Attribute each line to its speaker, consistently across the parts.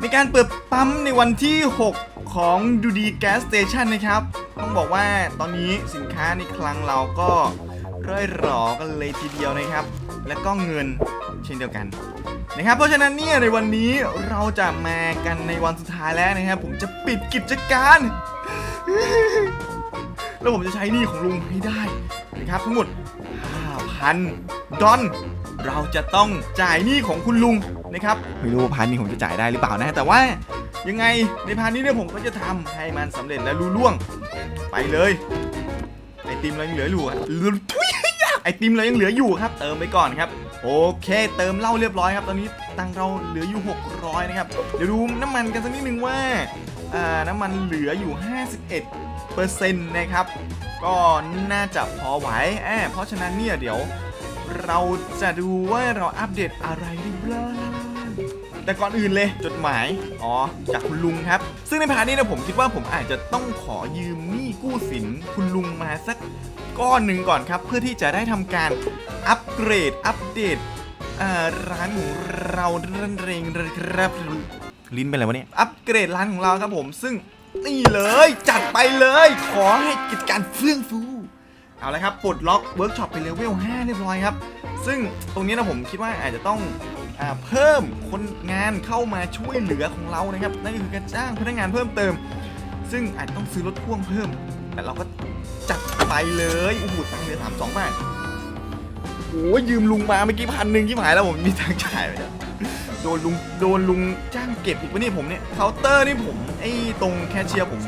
Speaker 1: ในการเปิดปั๊มในวันที่ 6 ของดูดีแก๊สสเตชันนะครับ ต้องบอกว่าตอนนี้สินค้าในคลังเราก็ร่อยหรอกันเลยทีเดียวนะครับ และก็เงินเช่นเดียวกันนะครับ เพราะฉะนั้นเนี่ยในวันนี้เราจะมากันในวันสุดท้ายแล้วนะครับ ผมจะปิดกิจการ แล้วผมจะใช้หนี้ของลุงให้ได้นะครับทั้งหมด5,000ดอล เราจะต้องจ่ายหนี้ของคุณลุงนะครับไม่รู้ว่าพันนี้ผมจะจ่ายได้หรือเปล่านะ แต่ว่ายังไงในพันนี้เนี่ยผมก็จะทำให้มันสำเร็จและรุ่ล่วง ไปเลยไอติมเรายังเหลืออยู่อะไอติมเรายังเหลืออยู่ครับ เติมไปก่อนครับ โอเค เติมเหล้าเรียบร้อยครับ ตอนนี้ตังเราเหลืออยู่ 600 นะครับ เดี๋ยวดูน้ำมันกันสักนิดนึงว่าอ่าน้ำมันเหลืออยู่ 51เปอร์เซ็นนะครับ ก็น่าจะพอไหวแอบเพราะฉะนั้นเนี่ยเดี๋ยว เราจะดูว่าเราอัปเดตอะไรได้บ้างแต่ก่อนอื่นเลยจดหมาย อ๋อ จากคุณลุงครับ ซึ่งในพาร์ทนี้นะผมคิดว่าผมอาจจะต้องขอยืมหนี้กู้สินคุณลุงมาสักก้อนหนึ่งก่อนครับ เพื่อที่จะได้ทำการอัปเกรดอัปเดตร้านของเราเร่งเร่งครับลิ้นเป็นอะไรวะเนี่ยอัปเกรดร้านของเราครับผมซึ่งนี่เลยจัดไปเลย ขอให้กิจการเฟื่องฟู เอาละครับปลดล็อกเวิร์กช็อปไปเลเวล5เรียบร้อยครับ ซึ่งตรงนี้นะผมคิดว่าอาจจะต้องอเพิ่มคนงานเข้ามาช่วยเหลือของเรานะครับนั่นก็คือการจ้างพนักงานเพิ่มเติม ซึ่งอาจจะต้องซื้อรถพ่วงเพิ่ม แต่เราก็จัดไปเลยโอ้โหตังค์เหลือสามสองบาทโอ้ยยืมลุงมาเมื่อกี้พันหนึ่งที่หายแล้วผมมีตังค์จ่ายไปแล้วโดนลุงโดนลุงจ้างเก็บอีกวะนี่ผมเนี่ยเคาน์เตอร์นี่ผมไอ้ตรงแคชเชียร์ผม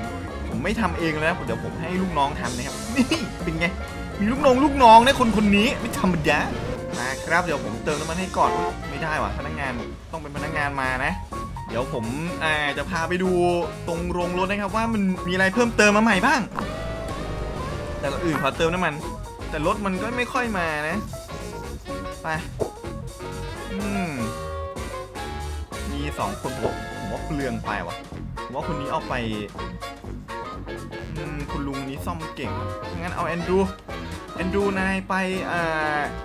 Speaker 1: ผมไม่ทำเองแล้วเดี๋ยวผมให้ลูกน้องทำนะครับนี่ เป็นไง มีลูกน้องลูกน้องนะคนคนนี้ไม่ธรรมดามาครับเดี๋ยวผมเติมน้ำมันให้ก่อนไม่ได้ว่ะพนักงานต้องเป็นพนักงานมานะ เดี๋ยวผมจะพาไปดูตรงโรงรถนะครับว่ามันมีอะไรเพิ่มเติมมาใหม่บ้าง แต่ละอื่นขอเติมน้ำมัน แต่รถมันก็ไม่ค่อยมานะไปอืมมีสองคนผมผมว่าเปลืองไปว่ะผมว่าคนนี้เอาไป คุณลุงนี้ซ่อมเก่งงั้นเอาแอนดรูแอนดรูนายไป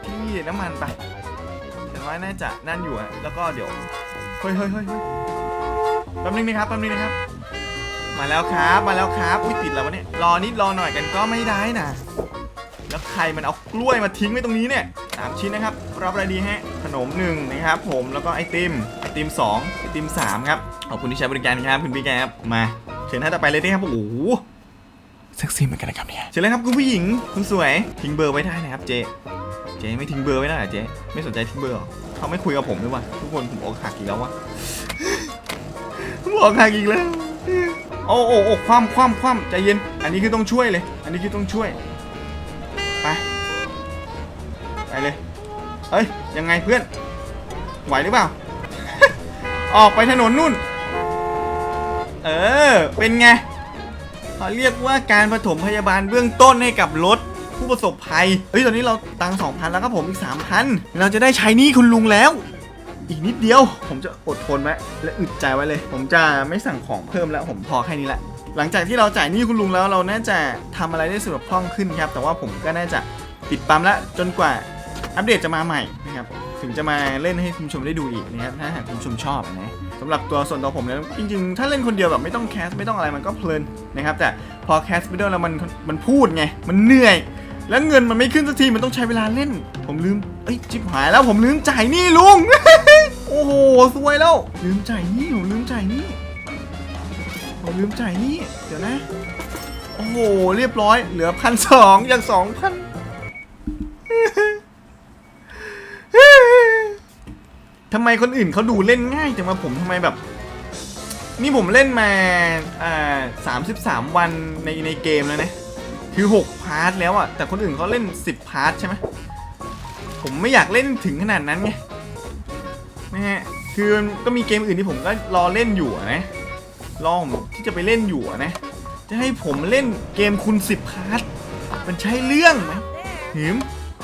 Speaker 1: ที่น้ำมันไปเห็นว่าน่าจะนั่นอยู่อะแล้วก็เดี๋ยวเฮ้ยเฮ้ยเฮ้ยแป๊บนึงนะครับแป๊บนึงนะครับ มาแล้วครับมาแล้วครับอุ้ยติดแล้ววะเนี่ยรอนิดรอหน่อยกันก็ไม่ได้นะแล้วใครมันเอากล้วยมาทิ้งไว้ตรงนี้เนี่ยสามชิ้นนะครับรับอะไรดีฮะขนมหนึ่งนะครับ ผมแล้วก็ไอติมไอติมสองไอติมสามครับขอบคุณที่ใช้บริการครับคุณพี่แกครับมาเชิญท่านต่อไปเลยนะครับโอ้โห เซ็กซี่เหมือนกันนะครับเนี่ยเชิญเลยครับคุณผู้หญิงคุณสวยทิ้งเบอร์ไว้ได้นะครับเจเจไม่ทิ้งเบอร์ไว้ได้เหรอเจไม่สนใจทิ้งเบอร์หรอเขาไม่คุยกับผมด้วยวะทุกคนผมอกหักอีกแล้ววะผมอกหักอีกแล้วโอ้โอ้โอ้ความความความใจเย็น อันนี้คือต้องช่วยเลย อันนี้คือต้องช่วย ไป ไปเลย เฮ้ย ยังไงเพื่อน ไหวหรือเปล่า ออกไปถนนนู่น เออ เป็นไง เขาเรียกว่าการปฐมพยาบาลเบื้องต้นให้กับรถผู้ประสบภัย เฮ้ย ตอนนี้เราตังสองพันแล้วครับผมอีกสามพันเราจะได้ใช้นี้คุณลุงแล้ว อีกนิดเดียว ผมจะอดทนไว้และอึดใจไว้เลย ผมจะไม่สั่งของเพิ่มแล้วผมพอแค่นี้แหละ หลังจากที่เราจ่ายหนี้คุณลุงแล้วเราน่าจะทำอะไรได้สะดวกคล่องขึ้นครับ แต่ว่าผมก็น่าจะปิดปั๊มแล้วจนกว่าอัปเดตจะมาใหม่นะครับ ถึงจะมาเล่นให้คุณผู้ชมได้ดูอีกนะครับถ้าหากคุณผู้ชมชอบนะสำหรับตัวส่วนตัวผมแล้วจริงๆ ถ้าเล่นคนเดียวแบบไม่ต้องแคสไม่ต้องอะไรมันก็เพลินนะครับแต่พอแคสไปด้วยแล้วมันมันพูดไงมันเหนื่อย แล้วเงินมันไม่ขึ้นสักทีมันต้องใช้เวลาเล่น ผมลืมเอ้ยจิบหายแล้วผมลืมจ่ายหนี้ลุง โอ้โหสวยแล้ว ลืมจ่ายหนี้ผมลืมจ่ายหนี้ผมลืมจ่ายหนี้เดี๋ยวนะ โอ้โหเรียบร้อยเหลือพันสองจากสองพัน ทำไมคนอื่นเขาดูเล่นง่ายจังมาผมทำไมแบบ นี่ผมเล่นมาอ่าสามสิบสามวันในในเกมแล้วนะคือหกพาร์ทแล้วอะแต่คนอื่นเขาเล่นสิบพาร์ทใช่ไหมผมไม่อยากเล่นถึงขนาดนั้นไงนะฮะคือก็มีเกมอื่นที่ผมก็รอเล่นอยู่นะรอผมที่จะไปเล่นอยู่นะ จะให้ผมเล่นเกมคุณสิบพาร์ทมันใช่เรื่องไหมหืม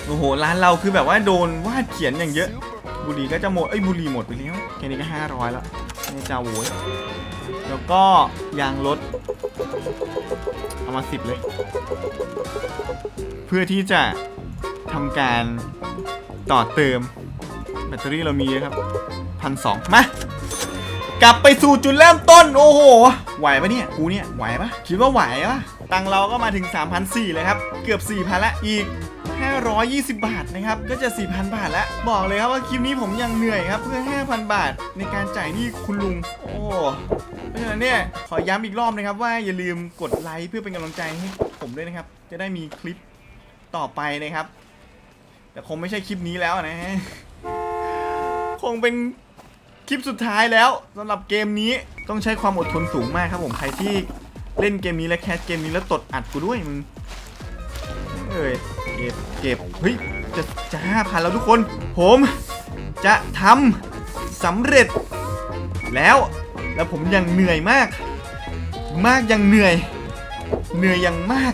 Speaker 1: โอ้โหร้านเราคือแบบว่าโดนวาดเขียนอย่างเยอะ บุหรี่ก็จะหมด เอ้ยบุหรี่หมดไปแล้วแค่นี้ก็ห้าร้อยแล้วนี่จะโวยแล้วก็ยางรถเอามาสิบเลย เพื่อที่จะทำการต่อเติม แบตเตอรี่เรามีเยอะครับพันสองมากลับไปสู่จุดเริ่มต้น โอ้โห ไหวปะเนี่ย กูเนี่ย ไหวปะคิดว่าไหวปะตังเราก็มาถึง 3,400เลยครับ เกือบ4,000ละอีก 520 บาทนะครับ ก็จะ 4,000 บาทแล้ว บอกเลยครับว่าคลิปนี้ผมยังเหนื่อยครับ เพื่อ 5,000 บาทในการจ่ายหนี้คุณลุง โอ้เพราะฉะนั้นเนี่ย ขอย้ำอีกรอบนะครับ ว่าอย่าลืมกดไลค์เพื่อเป็นกำลังใจให้ผมด้วยนะครับ จะได้มีคลิปต่อไปนะครับ แต่คงไม่ใช่คลิปนี้แล้วนะฮะคงเป็นคลิปสุดท้ายแล้วสำหรับเกมนี้ต้องใช้ความอดทนสูงมากครับผมใครที่เล่นเกมนี้และแคสเกมนี้แล้วตดอัดกูด้วยมึงเอ้ย บเก็บเฮ้ยจะจะห้าพันแล้วทุกคน ผมจะทำสำเร็จ แล้วแล้วผมยังเหนื่อยมาก มากยังเหนื่อย เหนื่อยอย่างมาก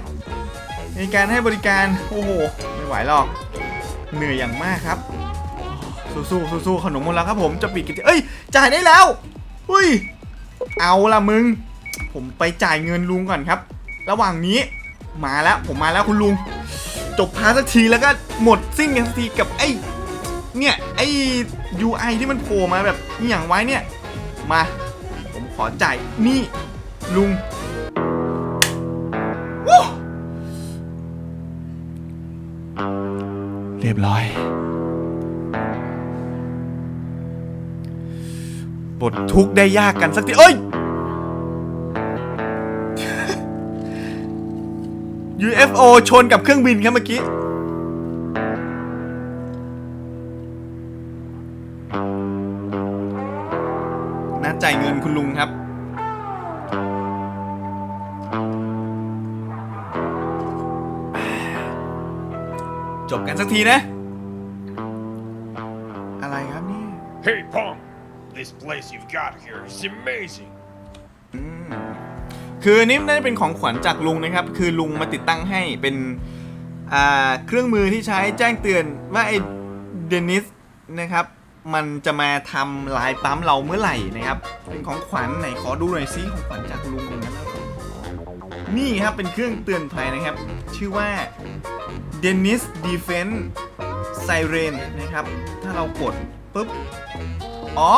Speaker 1: ในการให้บริการโอ้โหไม่ไหวหรอก เหนื่อยอย่างมากครับ สู้ๆสู้ๆขนมหมดแล้วครับผมจะปิดกิจเอ้ยจ่ายได้แล้วอุ้ยเอาละมึง ผมไปจ่ายเงินลุงก่อนครับ ระหว่างนี้มาแล้วผมมาแล้วคุณลุง จบพาร์ทสักทีแล้วก็หมดสิ้นกันสักทีกับไอ้เนี่ยไอ้ UI ที่มันโผล่มาแบบอย่างไว้เนี่ย มา ผมขอจ่ายนี่ลุงเรียบร้อยปลดทุกข์ได้ยากกันสักที เอ้ย UFO ชนกับเครื่องบินครับเมื่อกี้น่าจ่ายเงินคุณลุงครับ จบกันสักทีนะ อะไรครับเนี่ย
Speaker 2: Hey, Pong! This place you've got here is amazing.
Speaker 1: คือนี่น่าจะเป็นของขวัญจากลุงนะครับ คือลุงมาติดตั้งให้เป็นเครื่องมือที่ใช้แจ้งเตือนว่าไอ้เดนิสนะครับมันจะมาทำลายปั๊มเราเมื่อไหร่นะครับ เป็นของขวัญไหนขอดูหน่อยซิของขวัญจากลุงอย่างนั้นแล้วนี่ครับเป็นเครื่องเตือนภัยนะครับ ชื่อว่า Dennis Defense Siren นะครับ ถ้าเรากดปุ๊บ อ๋อ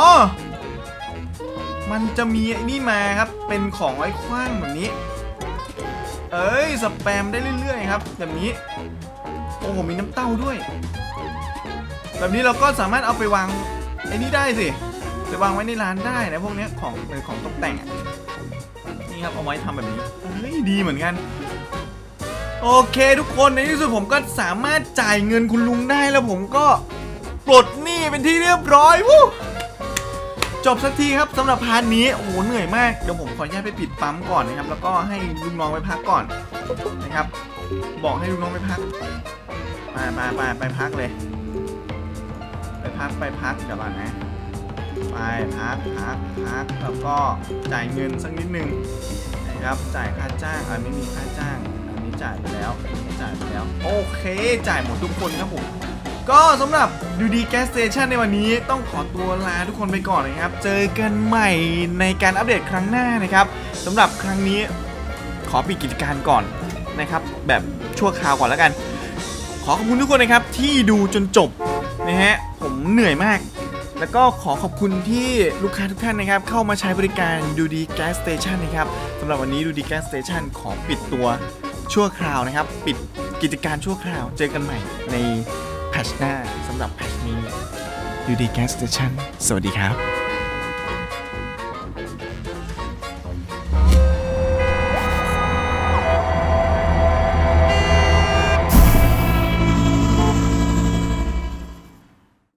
Speaker 1: มันจะมีไอ้นี่มาครับ เป็นของไว้คว้างแบบนี้ เอ้ยสแปมได้เรื่อยๆครับ แบบนี้ โอ้โหมีน้ำเต้าด้วย แบบนี้เราก็สามารถเอาไปวางไอ้นี่ได้สิ ไปวางไว้ในร้านได้นะพวกเนี้ยของเป็นของตกแต่งนี่ครับเอาไว้ทำแบบนี้ เฮ้ยดีเหมือนกันโอเคทุกคนในที่สุดผมก็สามารถจ่ายเงินคุณลุงได้แล้วผมก็ปลดหนี้เป็นที่เรียบร้อยวู้ จบสักทีครับสำหรับพาร์ทนี้โอ้โหเหนื่อยมากเดี๋ยวผมขออนุญาตไปปิดปั๊มก่อนนะครับ แล้วก็ให้ลูกน้องไปพักก่อนนะครับ บอกให้ลูกน้องไปพักไปไปไปไปพักเลย ไปพักไปพักเดี๋ยวก่อนนะไปพักพักพักแล้วก็จ่ายเงินสักนิดนึงนะครับจ่ายค่าจ้างอันไม่มีค่าจ้าง อันนี้จ่ายไปแล้วจ่ายไปแล้ว โอเค จ่ายหมดทุกคนครับผม ก็สำหรับดูดีแกสเตชันในวันนี้ต้องขอตัวลาทุกคนไปก่อนนะครับ เจอกันใหม่ในการอัปเดตครั้งหน้านะครับสำหรับครั้งนี้ขอปิดกิจการก่อนนะครับ แบบชั่วคราวก่อนแล้วกัน ขอขอบคุณทุกคนนะครับที่ดูจนจบนะฮะผมเหนื่อยมาก แล้วก็ขอขอบคุณที่ลูกค้าทุกท่านนะครับ เข้ามาใช้บริการดูดีแกสเตชันนะครับสำหรับวันนี้ดูดีแกสเตชันขอปิดตัวชั่วคราวนะครับ ปิดกิจการชั่วคราวเจอกันใหม่ใน ทชหน้าสำหรับแพทชนี้ยูดีแกสเตชันสวัสดีครับ